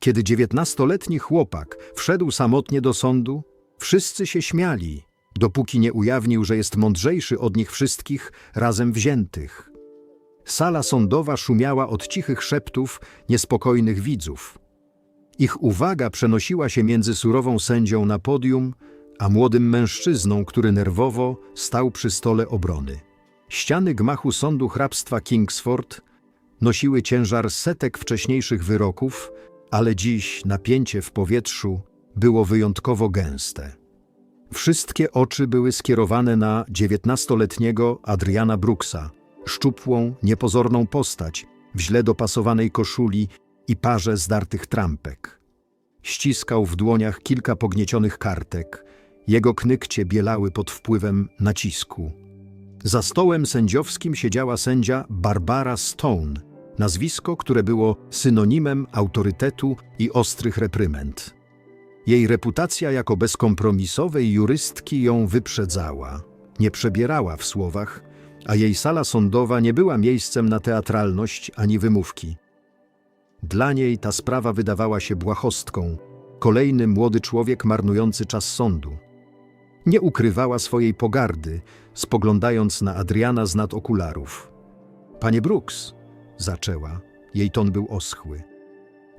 Kiedy dziewiętnastoletni chłopak wszedł samotnie do sądu, wszyscy się śmiali, dopóki nie ujawnił, że jest mądrzejszy od nich wszystkich razem wziętych. Sala sądowa szumiała od cichych szeptów niespokojnych widzów. Ich uwaga przenosiła się między surową sędzią na podium, a młodym mężczyzną, który nerwowo stał przy stole obrony. Ściany gmachu sądu hrabstwa Kingsford nosiły ciężar setek wcześniejszych wyroków, ale dziś napięcie w powietrzu było wyjątkowo gęste. Wszystkie oczy były skierowane na dziewiętnastoletniego Adriana Brooksa, szczupłą, niepozorną postać w źle dopasowanej koszuli i parze zdartych trampek. Ściskał w dłoniach kilka pogniecionych kartek, jego knykcie bielały pod wpływem nacisku. Za stołem sędziowskim siedziała sędzia Barbara Stone, nazwisko, które było synonimem autorytetu i ostrych reprymend. Jej reputacja jako bezkompromisowej jurystki ją wyprzedzała. Nie przebierała w słowach, a jej sala sądowa nie była miejscem na teatralność ani wymówki. Dla niej ta sprawa wydawała się błahostką, kolejny młody człowiek marnujący czas sądu. Nie ukrywała swojej pogardy, spoglądając na Adriana z nad okularów. Panie Brooks, zaczęła, jej ton był oschły.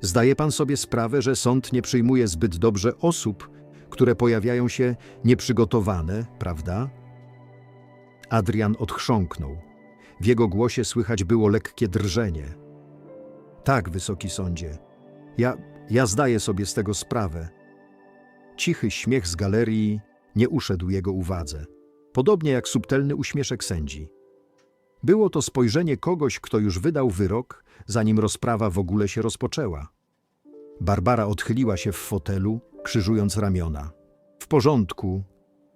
Zdaje pan sobie sprawę, że sąd nie przyjmuje zbyt dobrze osób, które pojawiają się nieprzygotowane, prawda? Adrian odchrząknął. W jego głosie słychać było lekkie drżenie. Tak, wysoki sądzie. Ja, ja zdaję sobie z tego sprawę. Cichy śmiech z galerii nie uszedł jego uwadze, podobnie jak subtelny uśmieszek sędzi. Było to spojrzenie kogoś, kto już wydał wyrok, zanim rozprawa w ogóle się rozpoczęła. Barbara odchyliła się w fotelu, krzyżując ramiona. W porządku.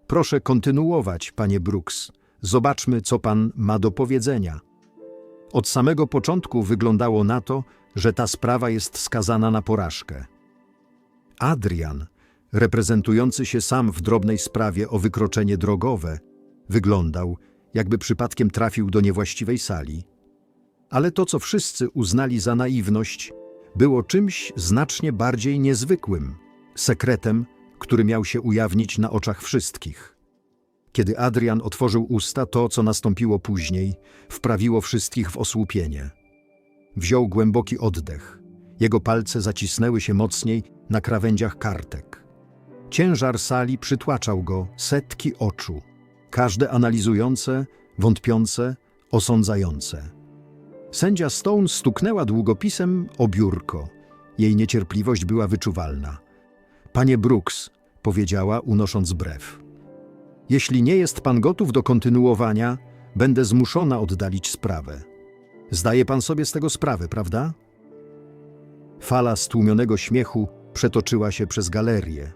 Proszę kontynuować, panie Brooks. Zobaczmy, co pan ma do powiedzenia. Od samego początku wyglądało na to, że ta sprawa jest skazana na porażkę. Adrian, reprezentujący się sam w drobnej sprawie o wykroczenie drogowe, wyglądał, jakby przypadkiem trafił do niewłaściwej sali. Ale to, co wszyscy uznali za naiwność, było czymś znacznie bardziej niezwykłym sekretem, który miał się ujawnić na oczach wszystkich. Kiedy Adrian otworzył usta, to, co nastąpiło później, wprawiło wszystkich w osłupienie. Wziął głęboki oddech. Jego palce zacisnęły się mocniej na krawędziach kartek. Ciężar sali przytłaczał go, setki oczu, każde analizujące, wątpiące, osądzające. Sędzia Stone stuknęła długopisem o biurko. Jej niecierpliwość była wyczuwalna. Panie Brooks, powiedziała, unosząc brew. Jeśli nie jest pan gotów do kontynuowania, będę zmuszona oddalić sprawę. Zdaje pan sobie z tego sprawę, prawda? Fala stłumionego śmiechu przetoczyła się przez galerię.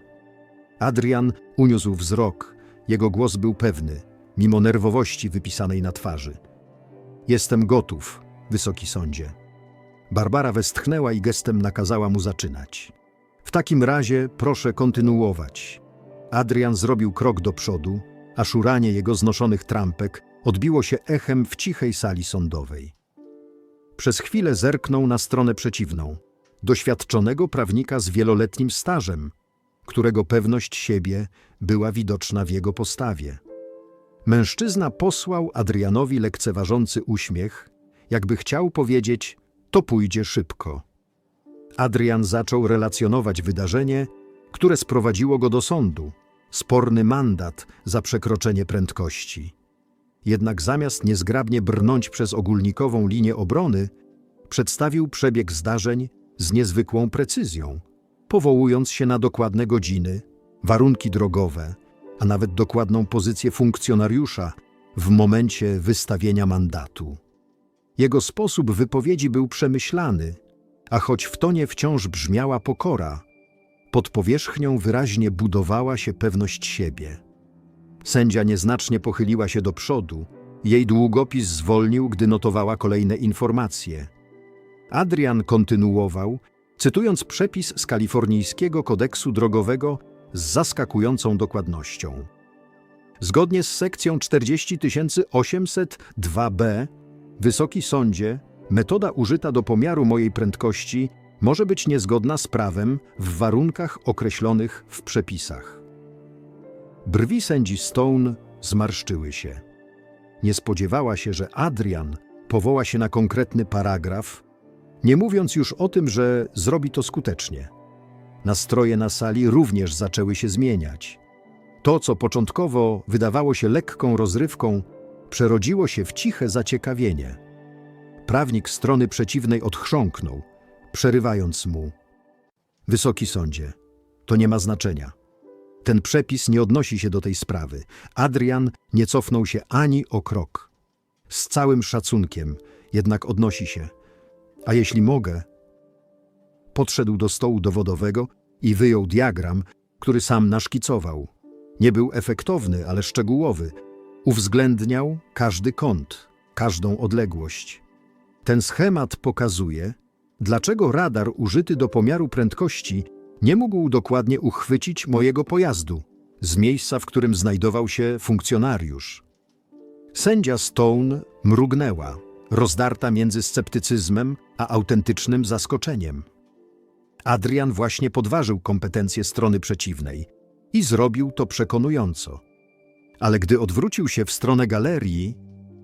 Adrian uniósł wzrok, jego głos był pewny, mimo nerwowości wypisanej na twarzy. Jestem gotów, wysoki sądzie. Barbara westchnęła i gestem nakazała mu zaczynać. W takim razie proszę kontynuować. Adrian zrobił krok do przodu, a szuranie jego znoszonych trampek odbiło się echem w cichej sali sądowej. Przez chwilę zerknął na stronę przeciwną, doświadczonego prawnika z wieloletnim stażem, którego pewność siebie była widoczna w jego postawie. Mężczyzna posłał Adrianowi lekceważący uśmiech, jakby chciał powiedzieć: To pójdzie szybko. Adrian zaczął relacjonować wydarzenie, które sprowadziło go do sądu sporny mandat za przekroczenie prędkości. Jednak zamiast niezgrabnie brnąć przez ogólnikową linię obrony, przedstawił przebieg zdarzeń z niezwykłą precyzją, powołując się na dokładne godziny, warunki drogowe, a nawet dokładną pozycję funkcjonariusza w momencie wystawienia mandatu. Jego sposób wypowiedzi był przemyślany, a choć w tonie wciąż brzmiała pokora, pod powierzchnią wyraźnie budowała się pewność siebie. Sędzia nieznacznie pochyliła się do przodu, jej długopis zwolnił, gdy notowała kolejne informacje. Adrian kontynuował, cytując przepis z kalifornijskiego kodeksu drogowego z zaskakującą dokładnością. Zgodnie z sekcją 40802b, Wysoki Sądzie, metoda użyta do pomiaru mojej prędkości może być niezgodna z prawem w warunkach określonych w przepisach. Brwi sędzi Stone zmarszczyły się. Nie spodziewała się, że Adrian powoła się na konkretny paragraf, nie mówiąc już o tym, że zrobi to skutecznie. Nastroje na sali również zaczęły się zmieniać. To, co początkowo wydawało się lekką rozrywką, przerodziło się w ciche zaciekawienie. Prawnik strony przeciwnej odchrząknął, przerywając mu. Wysoki sądzie, to nie ma znaczenia. Ten przepis nie odnosi się do tej sprawy. Adrian nie cofnął się ani o krok. Z całym szacunkiem, jednak odnosi się. A jeśli mogę, podszedł do stołu dowodowego i wyjął diagram, który sam naszkicował. Nie był efektowny, ale szczegółowy. Uwzględniał każdy kąt, każdą odległość. Ten schemat pokazuje, dlaczego radar użyty do pomiaru prędkości nie mógł dokładnie uchwycić mojego pojazdu z miejsca, w którym znajdował się funkcjonariusz. Sędzia Stone mrugnęła, rozdarta między sceptycyzmem a autentycznym zaskoczeniem. Adrian właśnie podważył kompetencje strony przeciwnej i zrobił to przekonująco. Ale gdy odwrócił się w stronę galerii,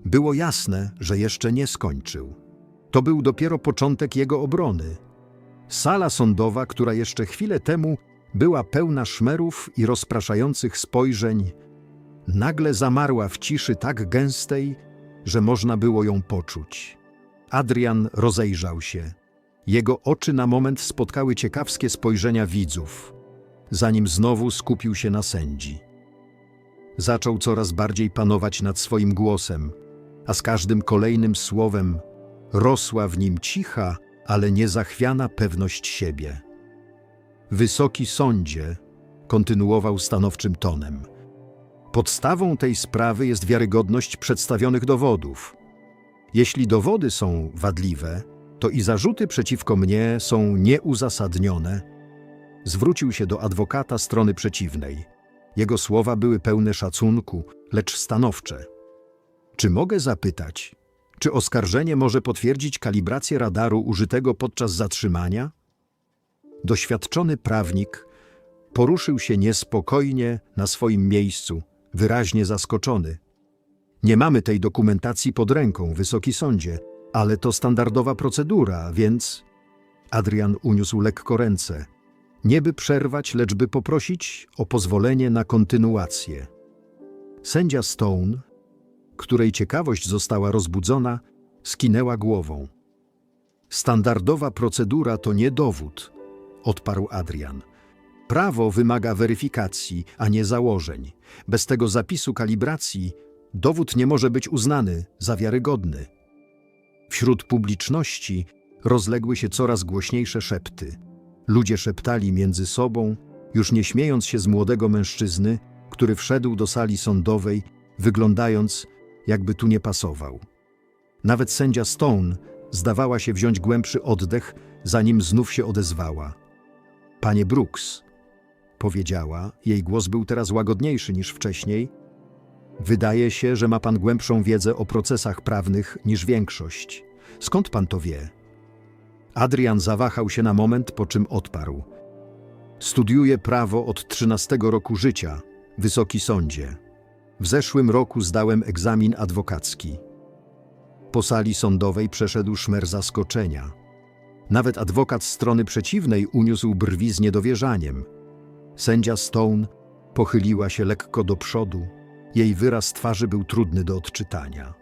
było jasne, że jeszcze nie skończył. To był dopiero początek jego obrony. Sala sądowa, która jeszcze chwilę temu była pełna szmerów i rozpraszających spojrzeń, nagle zamarła w ciszy tak gęstej, że można było ją poczuć. Adrian rozejrzał się. Jego oczy na moment spotkały ciekawskie spojrzenia widzów, zanim znowu skupił się na sędzi. Zaczął coraz bardziej panować nad swoim głosem, a z każdym kolejnym słowem rosła w nim cicha, ale niezachwiana pewność siebie. Wysoki sądzie, kontynuował stanowczym tonem, podstawą tej sprawy jest wiarygodność przedstawionych dowodów. Jeśli dowody są wadliwe, to i zarzuty przeciwko mnie są nieuzasadnione. Zwrócił się do adwokata strony przeciwnej. Jego słowa były pełne szacunku, lecz stanowcze. Czy mogę zapytać, czy oskarżenie może potwierdzić kalibrację radaru użytego podczas zatrzymania? Doświadczony prawnik poruszył się niespokojnie na swoim miejscu, wyraźnie zaskoczony. Nie mamy tej dokumentacji pod ręką, wysoki sądzie, ale to standardowa procedura, więc. Adrian uniósł lekko ręce. Nie by przerwać, lecz by poprosić o pozwolenie na kontynuację. Sędzia Stone, której ciekawość została rozbudzona, skinęła głową. Standardowa procedura to nie dowód, odparł Adrian. Prawo wymaga weryfikacji, a nie założeń. Bez tego zapisu kalibracji dowód nie może być uznany za wiarygodny. Wśród publiczności rozległy się coraz głośniejsze szepty. Ludzie szeptali między sobą, już nie śmiejąc się z młodego mężczyzny, który wszedł do sali sądowej, wyglądając, jakby tu nie pasował. Nawet sędzia Stone zdawała się wziąć głębszy oddech, zanim znów się odezwała. Panie Brooks, powiedziała, jej głos był teraz łagodniejszy niż wcześniej. Wydaje się, że ma pan głębszą wiedzę o procesach prawnych niż większość. Skąd pan to wie? Adrian zawahał się na moment, po czym odparł. Studiuję prawo od 13 roku życia, wysoki sądzie. W zeszłym roku zdałem egzamin adwokacki. Po sali sądowej przeszedł szmer zaskoczenia. Nawet adwokat strony przeciwnej uniósł brwi z niedowierzaniem. Sędzia Stone pochyliła się lekko do przodu. Jej wyraz twarzy był trudny do odczytania.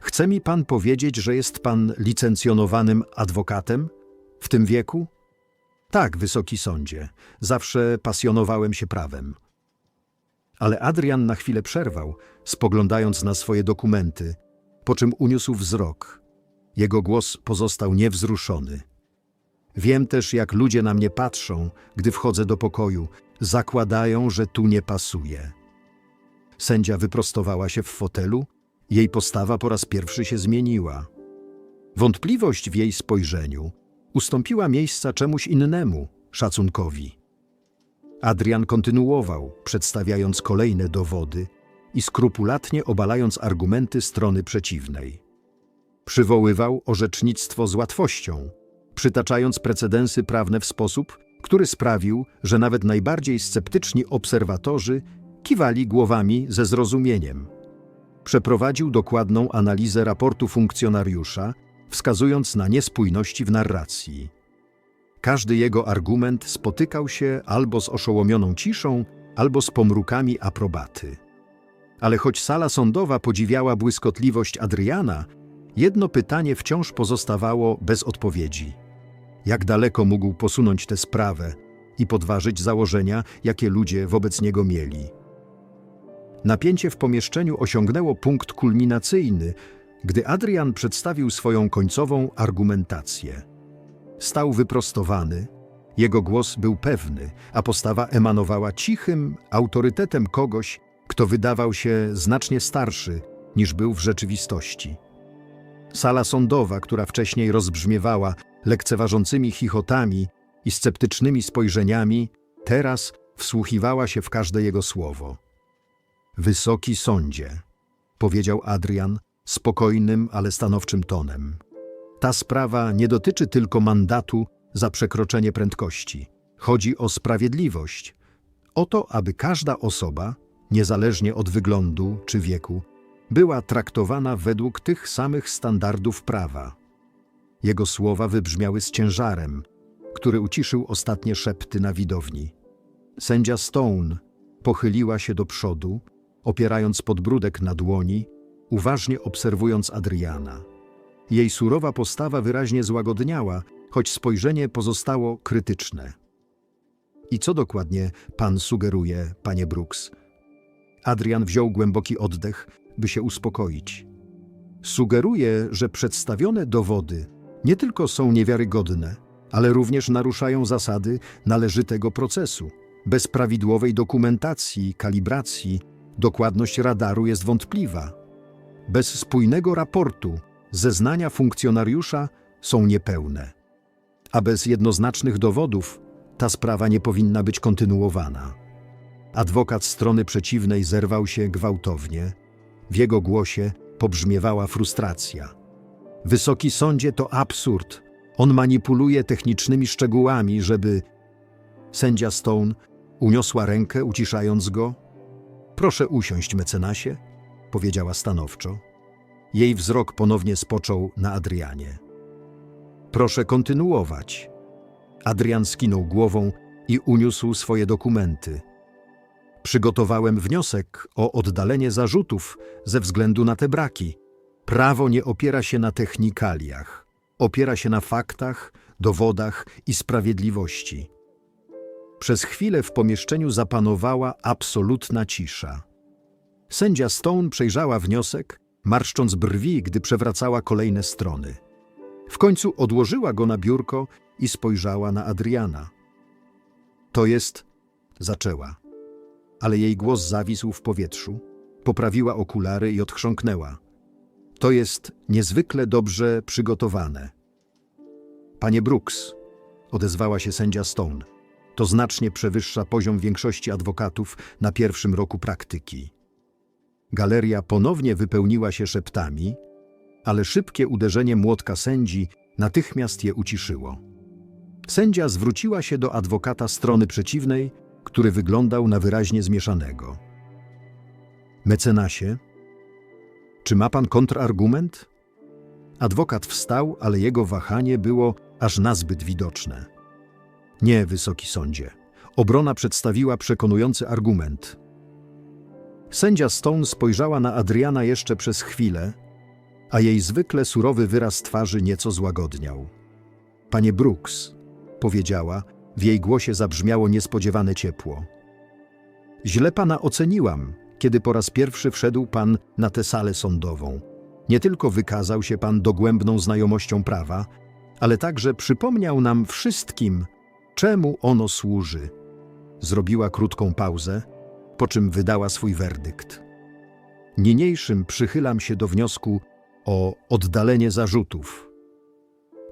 Chce mi pan powiedzieć, że jest pan licencjonowanym adwokatem w tym wieku? Tak, wysoki sądzie. Zawsze pasjonowałem się prawem. Ale Adrian na chwilę przerwał, spoglądając na swoje dokumenty, po czym uniósł wzrok. Jego głos pozostał niewzruszony. Wiem też, jak ludzie na mnie patrzą, gdy wchodzę do pokoju. Zakładają, że tu nie pasuje. Sędzia wyprostowała się w fotelu, jej postawa po raz pierwszy się zmieniła. Wątpliwość w jej spojrzeniu ustąpiła miejsca czemuś innemu szacunkowi. Adrian kontynuował, przedstawiając kolejne dowody i skrupulatnie obalając argumenty strony przeciwnej. Przywoływał orzecznictwo z łatwością, przytaczając precedensy prawne w sposób, który sprawił, że nawet najbardziej sceptyczni obserwatorzy kiwali głowami ze zrozumieniem. Przeprowadził dokładną analizę raportu funkcjonariusza, wskazując na niespójności w narracji. Każdy jego argument spotykał się albo z oszołomioną ciszą, albo z pomrukami aprobaty. Ale choć sala sądowa podziwiała błyskotliwość Adriana, jedno pytanie wciąż pozostawało bez odpowiedzi. Jak daleko mógł posunąć tę sprawę i podważyć założenia, jakie ludzie wobec niego mieli? Napięcie w pomieszczeniu osiągnęło punkt kulminacyjny, gdy Adrian przedstawił swoją końcową argumentację. Stał wyprostowany, jego głos był pewny, a postawa emanowała cichym autorytetem kogoś, kto wydawał się znacznie starszy niż był w rzeczywistości. Sala sądowa, która wcześniej rozbrzmiewała lekceważącymi chichotami i sceptycznymi spojrzeniami, teraz wsłuchiwała się w każde jego słowo. Wysoki sądzie, powiedział Adrian spokojnym, ale stanowczym tonem. Ta sprawa nie dotyczy tylko mandatu za przekroczenie prędkości. Chodzi o sprawiedliwość. O to, aby każda osoba, niezależnie od wyglądu czy wieku, była traktowana według tych samych standardów prawa. Jego słowa wybrzmiały z ciężarem, który uciszył ostatnie szepty na widowni. Sędzia Stone pochyliła się do przodu, opierając podbródek na dłoni, uważnie obserwując Adriana. Jej surowa postawa wyraźnie złagodniała, choć spojrzenie pozostało krytyczne. I co dokładnie pan sugeruje, panie Brooks? Adrian wziął głęboki oddech, by się uspokoić. Sugeruję, że przedstawione dowody nie tylko są niewiarygodne, ale również naruszają zasady należytego procesu. Bez prawidłowej dokumentacji, kalibracji, dokładność radaru jest wątpliwa. Bez spójnego raportu zeznania funkcjonariusza są niepełne. A bez jednoznacznych dowodów ta sprawa nie powinna być kontynuowana. Adwokat strony przeciwnej zerwał się gwałtownie. W jego głosie pobrzmiewała frustracja. Wysoki sądzie to absurd. On manipuluje technicznymi szczegółami, żeby. Sędzia Stone uniosła rękę, uciszając go. Proszę usiąść, mecenasie, powiedziała stanowczo. Jej wzrok ponownie spoczął na Adrianie. Proszę kontynuować. Adrian skinął głową i uniósł swoje dokumenty. Przygotowałem wniosek o oddalenie zarzutów ze względu na te braki. Prawo nie opiera się na technikaliach. Opiera się na faktach, dowodach i sprawiedliwości. Przez chwilę w pomieszczeniu zapanowała absolutna cisza. Sędzia Stone przejrzała wniosek, marszcząc brwi, gdy przewracała kolejne strony. W końcu odłożyła go na biurko i spojrzała na Adriana. To jest... zaczęła. Ale jej głos zawisł w powietrzu. Poprawiła okulary i odchrząknęła. To jest niezwykle dobrze przygotowane. Panie Brooks, odezwała się sędzia Stone, to znacznie przewyższa poziom większości adwokatów na pierwszym roku praktyki. Galeria ponownie wypełniła się szeptami, ale szybkie uderzenie młotka sędzi natychmiast je uciszyło. Sędzia zwróciła się do adwokata strony przeciwnej, który wyglądał na wyraźnie zmieszanego. Mecenasie, czy ma pan kontrargument? Adwokat wstał, ale jego wahanie było aż nazbyt widoczne. Nie, wysoki sądzie. Obrona przedstawiła przekonujący argument. Sędzia Stone spojrzała na Adriana jeszcze przez chwilę, a jej zwykle surowy wyraz twarzy nieco złagodniał. Panie Brooks, powiedziała, w jej głosie zabrzmiało niespodziewane ciepło. Źle pana oceniłam, kiedy po raz pierwszy wszedł pan na tę salę sądową. Nie tylko wykazał się pan dogłębną znajomością prawa, ale także przypomniał nam wszystkim, czemu ono służy. Zrobiła krótką pauzę, po czym wydała swój werdykt. Niniejszym przychylam się do wniosku o oddalenie zarzutów.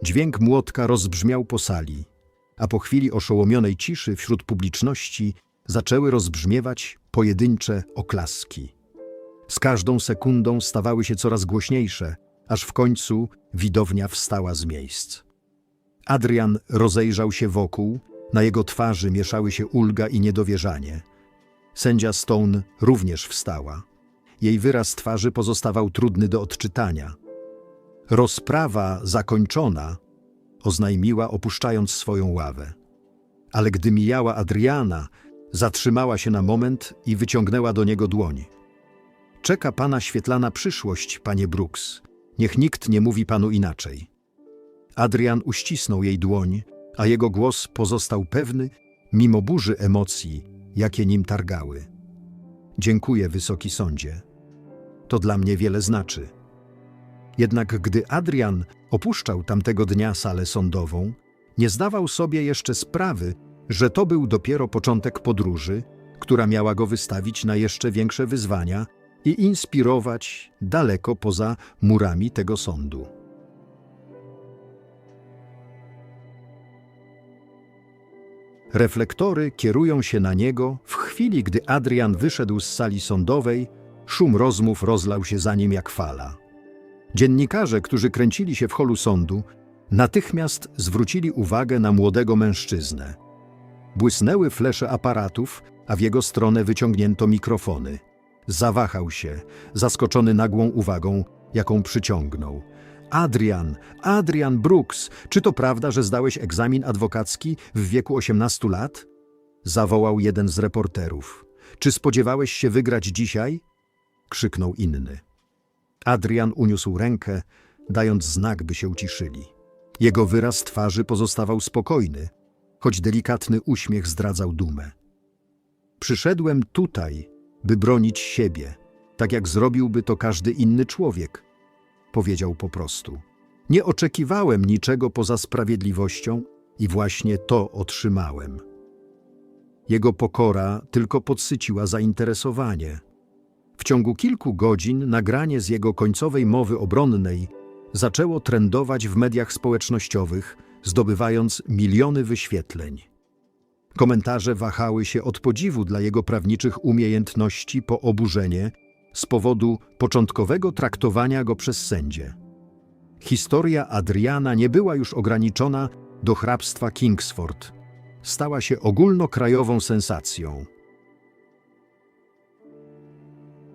Dźwięk młotka rozbrzmiał po sali, a po chwili oszołomionej ciszy wśród publiczności zaczęły rozbrzmiewać pojedyncze oklaski. Z każdą sekundą stawały się coraz głośniejsze, aż w końcu widownia wstała z miejsc. Adrian rozejrzał się wokół, na jego twarzy mieszały się ulga i niedowierzanie. Sędzia Stone również wstała. Jej wyraz twarzy pozostawał trudny do odczytania. Rozprawa zakończona, oznajmiła, opuszczając swoją ławę. Ale gdy mijała Adriana, zatrzymała się na moment i wyciągnęła do niego dłoń. Czeka pana świetlana przyszłość, panie Brooks. Niech nikt nie mówi panu inaczej. Adrian uścisnął jej dłoń, a jego głos pozostał pewny, mimo burzy emocji, jakie nim targały. Dziękuję, wysoki sądzie. To dla mnie wiele znaczy. Jednak gdy Adrian opuszczał tamtego dnia salę sądową, nie zdawał sobie jeszcze sprawy, że to był dopiero początek podróży, która miała go wystawić na jeszcze większe wyzwania i inspirować daleko poza murami tego sądu. Reflektory kierują się na niego w chwili, gdy Adrian wyszedł z sali sądowej, szum rozmów rozlał się za nim jak fala. Dziennikarze, którzy kręcili się w holu sądu, natychmiast zwrócili uwagę na młodego mężczyznę. Błysnęły flesze aparatów, a w jego stronę wyciągnięto mikrofony. Zawahał się, zaskoczony nagłą uwagą, jaką przyciągnął. Adrian, Adrian Brooks, czy to prawda, że zdałeś egzamin adwokacki w wieku 18 lat? Zawołał jeden z reporterów. Czy spodziewałeś się wygrać dzisiaj? Krzyknął inny. Adrian uniósł rękę, dając znak, by się uciszyli. Jego wyraz twarzy pozostawał spokojny, choć delikatny uśmiech zdradzał dumę. Przyszedłem tutaj, by bronić siebie, tak jak zrobiłby to każdy inny człowiek, powiedział po prostu. Nie oczekiwałem niczego poza sprawiedliwością i właśnie to otrzymałem. Jego pokora tylko podsyciła zainteresowanie. W ciągu kilku godzin nagranie z jego końcowej mowy obronnej zaczęło trendować w mediach społecznościowych, zdobywając miliony wyświetleń. Komentarze wahały się od podziwu dla jego prawniczych umiejętności po oburzenie z powodu początkowego traktowania go przez sędzie. Historia Adriana nie była już ograniczona do hrabstwa Kingsford. Stała się ogólnokrajową sensacją.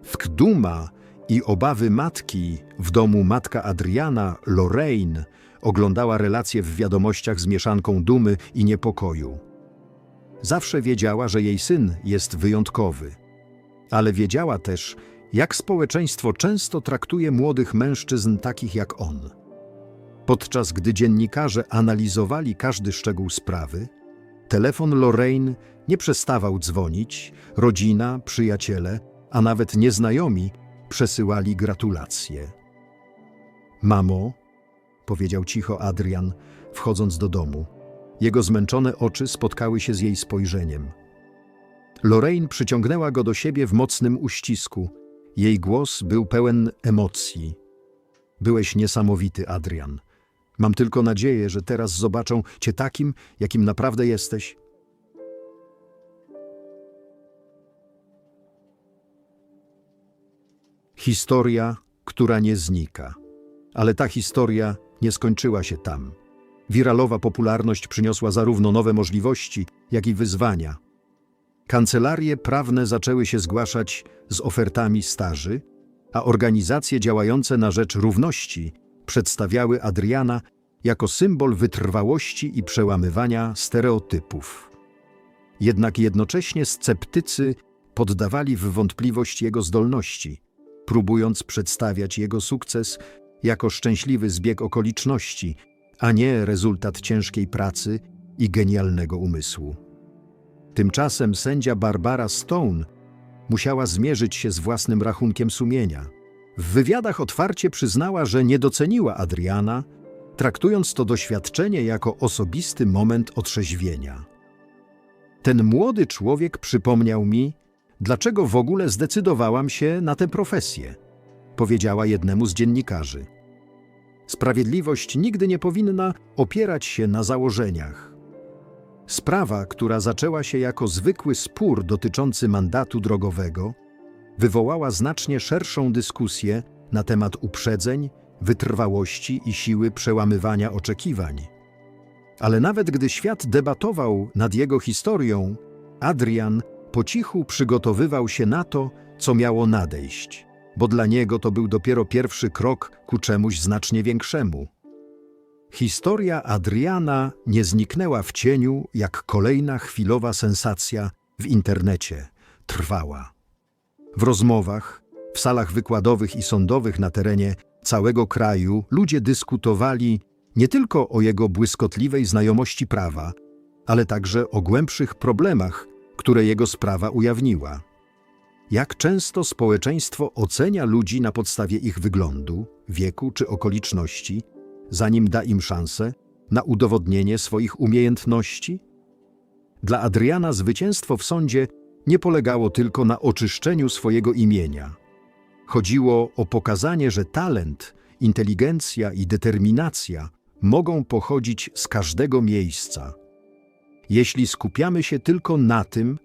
Wkduma i obawy matki w domu matka Adriana, Lorraine, oglądała relacje w wiadomościach z mieszanką dumy i niepokoju. Zawsze wiedziała, że jej syn jest wyjątkowy, ale wiedziała też, jak społeczeństwo często traktuje młodych mężczyzn takich jak on. Podczas gdy dziennikarze analizowali każdy szczegół sprawy, telefon Lorraine nie przestawał dzwonić, rodzina, przyjaciele, a nawet nieznajomi przesyłali gratulacje. Mamo, powiedział cicho Adrian, wchodząc do domu. Jego zmęczone oczy spotkały się z jej spojrzeniem. Lorraine przyciągnęła go do siebie w mocnym uścisku. Jej głos był pełen emocji. Byłeś niesamowity, Adrian. Mam tylko nadzieję, że teraz zobaczą cię takim, jakim naprawdę jesteś. Historia, która nie znika. Ale ta historia nie skończyła się tam. Wiralowa popularność przyniosła zarówno nowe możliwości, jak i wyzwania. Kancelarie prawne zaczęły się zgłaszać z ofertami staży, a organizacje działające na rzecz równości przedstawiały Adriana jako symbol wytrwałości i przełamywania stereotypów. Jednak jednocześnie sceptycy poddawali w wątpliwość jego zdolności, próbując przedstawiać jego sukces jako szczęśliwy zbieg okoliczności, a nie rezultat ciężkiej pracy i genialnego umysłu. Tymczasem sędzia Barbara Stone musiała zmierzyć się z własnym rachunkiem sumienia. W wywiadach otwarcie przyznała, że nie doceniła Adriana, traktując to doświadczenie jako osobisty moment otrzeźwienia. Ten młody człowiek przypomniał mi, dlaczego w ogóle zdecydowałam się na tę profesję, powiedziała jednemu z dziennikarzy. Sprawiedliwość nigdy nie powinna opierać się na założeniach. Sprawa, która zaczęła się jako zwykły spór dotyczący mandatu drogowego, wywołała znacznie szerszą dyskusję na temat uprzedzeń, wytrwałości i siły przełamywania oczekiwań. Ale nawet gdy świat debatował nad jego historią, Adrian po cichu przygotowywał się na to, co miało nadejść, bo dla niego to był dopiero pierwszy krok ku czemuś znacznie większemu. Historia Adriana nie zniknęła w cieniu, jak kolejna chwilowa sensacja w internecie trwała. W rozmowach, w salach wykładowych i sądowych na terenie całego kraju ludzie dyskutowali nie tylko o jego błyskotliwej znajomości prawa, ale także o głębszych problemach, które jego sprawa ujawniła. Jak często społeczeństwo ocenia ludzi na podstawie ich wyglądu, wieku czy okoliczności, zanim da im szansę na udowodnienie swoich umiejętności? Dla Adriana zwycięstwo w sądzie nie polegało tylko na oczyszczeniu swojego imienia. Chodziło o pokazanie, że talent, inteligencja i determinacja mogą pochodzić z każdego miejsca. Jeśli skupiamy się tylko na tym,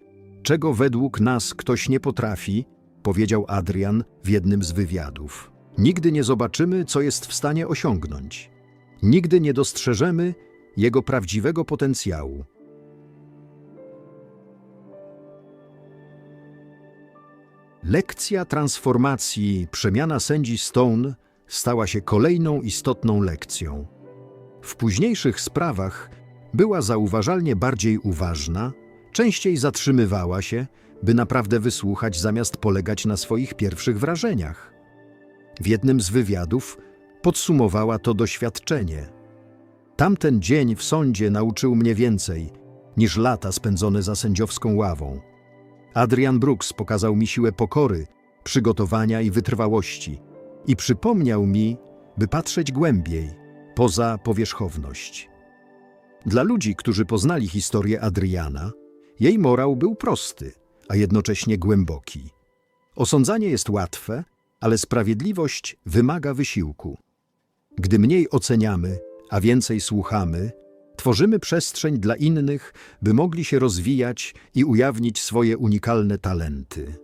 czego według nas ktoś nie potrafi, powiedział Adrian w jednym z wywiadów, nigdy nie zobaczymy, co jest w stanie osiągnąć. Nigdy nie dostrzeżemy jego prawdziwego potencjału. Lekcja transformacji przemiana sędzi Stone stała się kolejną istotną lekcją. W późniejszych sprawach była zauważalnie bardziej uważna, częściej zatrzymywała się, by naprawdę wysłuchać zamiast polegać na swoich pierwszych wrażeniach. W jednym z wywiadów podsumowała to doświadczenie. Tamten dzień w sądzie nauczył mnie więcej niż lata spędzone za sędziowską ławą. Adrian Brooks pokazał mi siłę pokory, przygotowania i wytrwałości i przypomniał mi, by patrzeć głębiej, poza powierzchowność. Dla ludzi, którzy poznali historię Adriana, jej morał był prosty, a jednocześnie głęboki. Osądzanie jest łatwe, ale sprawiedliwość wymaga wysiłku. Gdy mniej oceniamy, a więcej słuchamy, tworzymy przestrzeń dla innych, by mogli się rozwijać i ujawnić swoje unikalne talenty.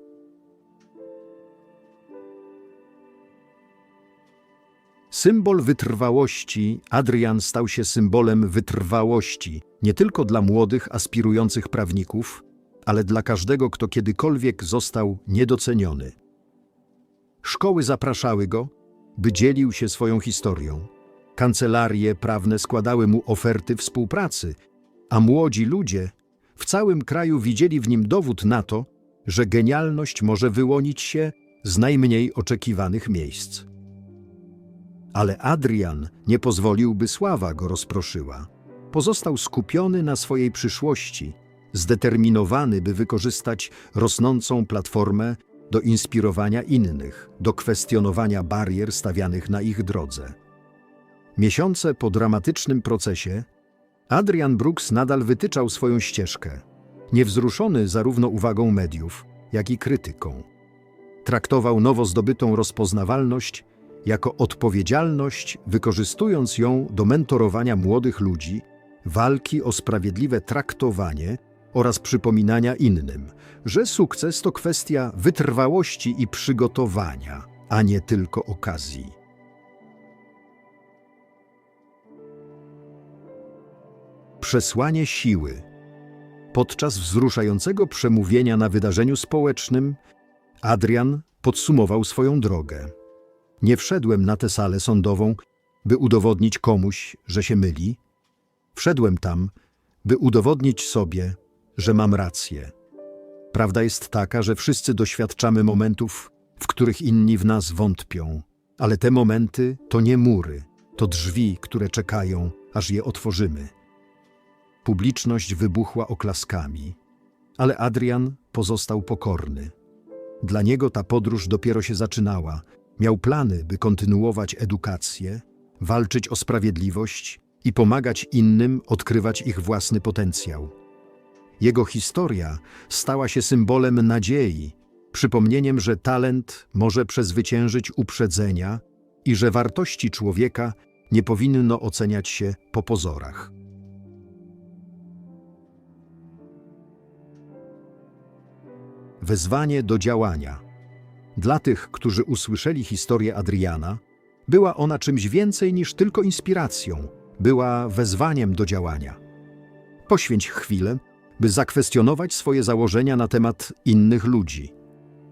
Symbol wytrwałości, Adrian stał się symbolem wytrwałości nie tylko dla młodych, aspirujących prawników, ale dla każdego, kto kiedykolwiek został niedoceniony. Szkoły zapraszały go, by dzielił się swoją historią. Kancelarie prawne składały mu oferty współpracy, a młodzi ludzie w całym kraju widzieli w nim dowód na to, że genialność może wyłonić się z najmniej oczekiwanych miejsc. Ale Adrian nie pozwolił, by sława go rozproszyła. Pozostał skupiony na swojej przyszłości, zdeterminowany, by wykorzystać rosnącą platformę do inspirowania innych, do kwestionowania barier stawianych na ich drodze. Miesiące po dramatycznym procesie, Adrian Brooks nadal wytyczał swoją ścieżkę, niewzruszony zarówno uwagą mediów, jak i krytyką. Traktował nowo zdobytą rozpoznawalność jako odpowiedzialność, wykorzystując ją do mentorowania młodych ludzi, walki o sprawiedliwe traktowanie oraz przypominania innym, że sukces to kwestia wytrwałości i przygotowania, a nie tylko okazji. Przesłanie siły. Podczas wzruszającego przemówienia na wydarzeniu społecznym, Adrian podsumował swoją drogę. Nie wszedłem na tę salę sądową, by udowodnić komuś, że się myli. Wszedłem tam, by udowodnić sobie, że mam rację. Prawda jest taka, że wszyscy doświadczamy momentów, w których inni w nas wątpią, ale te momenty to nie mury, to drzwi, które czekają, aż je otworzymy. Publiczność wybuchła oklaskami, ale Adrian pozostał pokorny. Dla niego ta podróż dopiero się zaczynała. Miał plany, by kontynuować edukację, walczyć o sprawiedliwość i pomagać innym odkrywać ich własny potencjał. Jego historia stała się symbolem nadziei, przypomnieniem, że talent może przezwyciężyć uprzedzenia i że wartości człowieka nie powinno oceniać się po pozorach. Wezwanie do działania. Dla tych, którzy usłyszeli historię Adriana, była ona czymś więcej niż tylko inspiracją, była wezwaniem do działania. Poświęć chwilę, by zakwestionować swoje założenia na temat innych ludzi.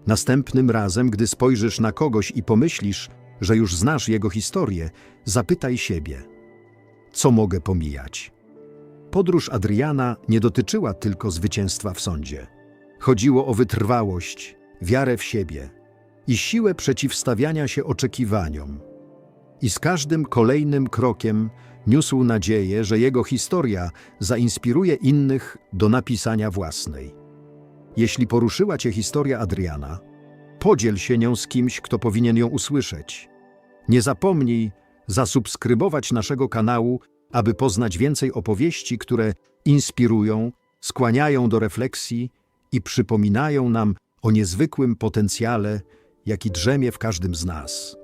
Następnym razem, gdy spojrzysz na kogoś i pomyślisz, że już znasz jego historię, zapytaj siebie: co mogę pomijać? Podróż Adriana nie dotyczyła tylko zwycięstwa w sądzie. Chodziło o wytrwałość, wiarę w siebie i siłę przeciwstawiania się oczekiwaniom. I z każdym kolejnym krokiem niósł nadzieję, że jego historia zainspiruje innych do napisania własnej. Jeśli poruszyła Cię historia Adriana, podziel się nią z kimś, kto powinien ją usłyszeć. Nie zapomnij zasubskrybować naszego kanału, aby poznać więcej opowieści, które inspirują, skłaniają do refleksji i przypominają nam o niezwykłym potencjale, jaki drzemie w każdym z nas.